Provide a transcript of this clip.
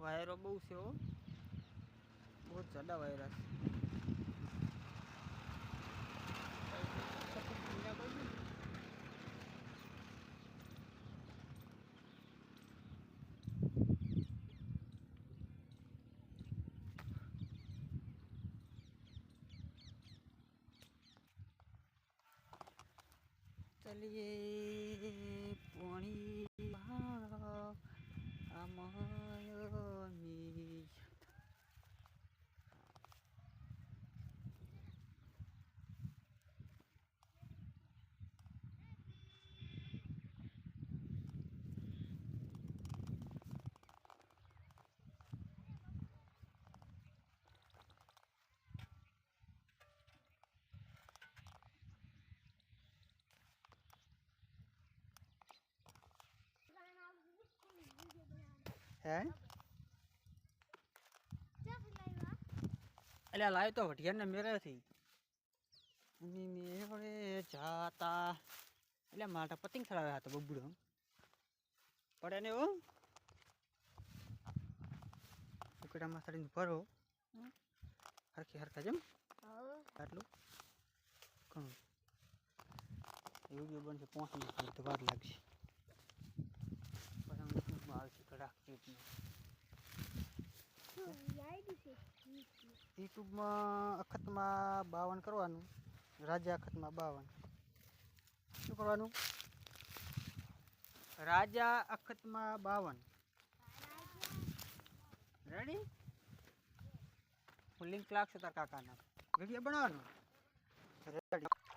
વાયરો બહુ છે હો. બહુ જાડા વાયરા છે. ચલીએ પોણી હે? એટલે લાવ્યો તો વઢિયાને અને મેળે જાતા. એટલે માટે પતિંગ ચડાવ્યા હતા બબુડો. પડે ને એવું ઉકડામાં ચડીને ભરો હરખી હરખા જેમ. આટલું. ઘણું. એવું બનશે પાંચ મિનિટ તો વાર લાગશે પછી યુટ્યુબમાં આવશે કડાક યુટ્યુબમાં યુટ્યુબમાં અખતમાં બાવન કરવાનું. રાજા અખતમાં બાવન. શું કરવાનું? રાજા અખતમાં બાવન. રેડી હું લિંક લાગશે તાર કાકાના. વીડિયો બનાવવાનો? રેડી